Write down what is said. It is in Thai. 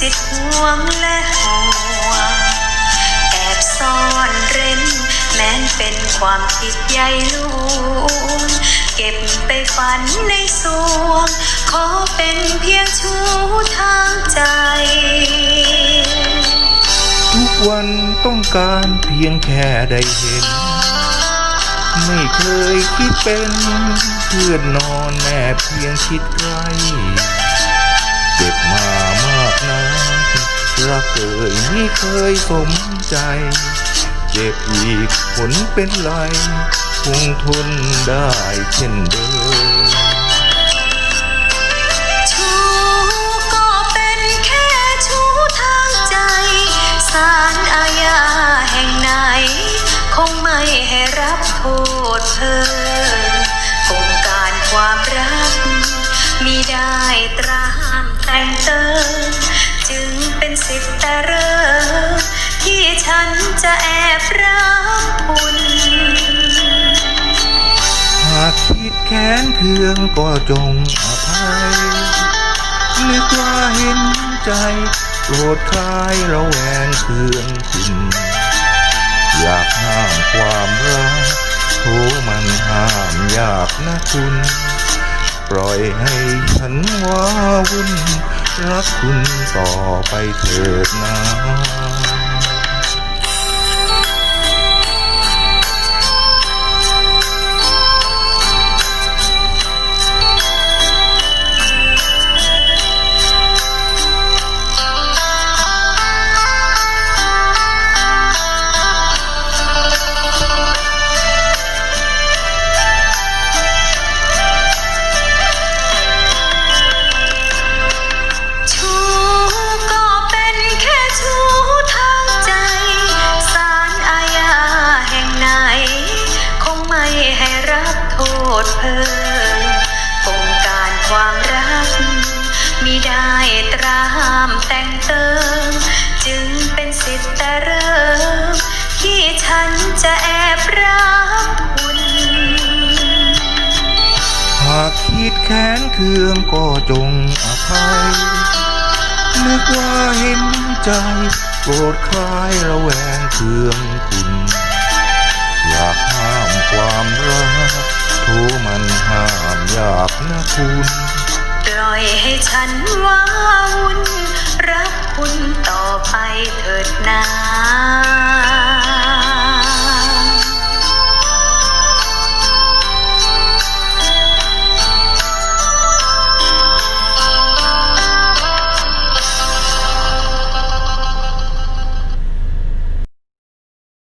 สิทธิ์ห่วงและห่วง แอบซ่อนเร้น แม้นเป็นความคิดใยลวง เก็บไปฝันในสวง ขอเป็นเพียงชูทางใจ ทุกวันต้องการเพียงแค่ได้เห็น ไม่เคยคิดเป็นเพื่อนนอนแม่เพียงคิดใกล้เจ็บมา รักเอ่ยไม่เคยสมใจ เจ็บอีกผลเป็นไร คงทนได้เช่นเดิมชูก็เป็นแค่ชูทางใจสารอาญาแห่งไหนคงไม่ให้รับโทษเพิ่มกงการความรักมีได้ สิทธิ์แต่เริ่มที่ฉันจะแอบรับคุณหากคิดแค้นเคืองก็จงอภัยนึกว่าเห็นใจโกรธคลายระแวงเคืองคุณอยากห้ามความรักโทมันห้ามยากนะคุณ ปล่อยให้ฉันว้าวุ่น รักคุณต่อไปเถิดนะากคิดแค้นเคืองก็จงอภัย นึกว่าเห็นใจโกรธคลายระแวงเคืองคุณ อยากห้ามความรักโทมันห้ามยากนะคุณ ปล่อยให้ฉันว้าวุ่น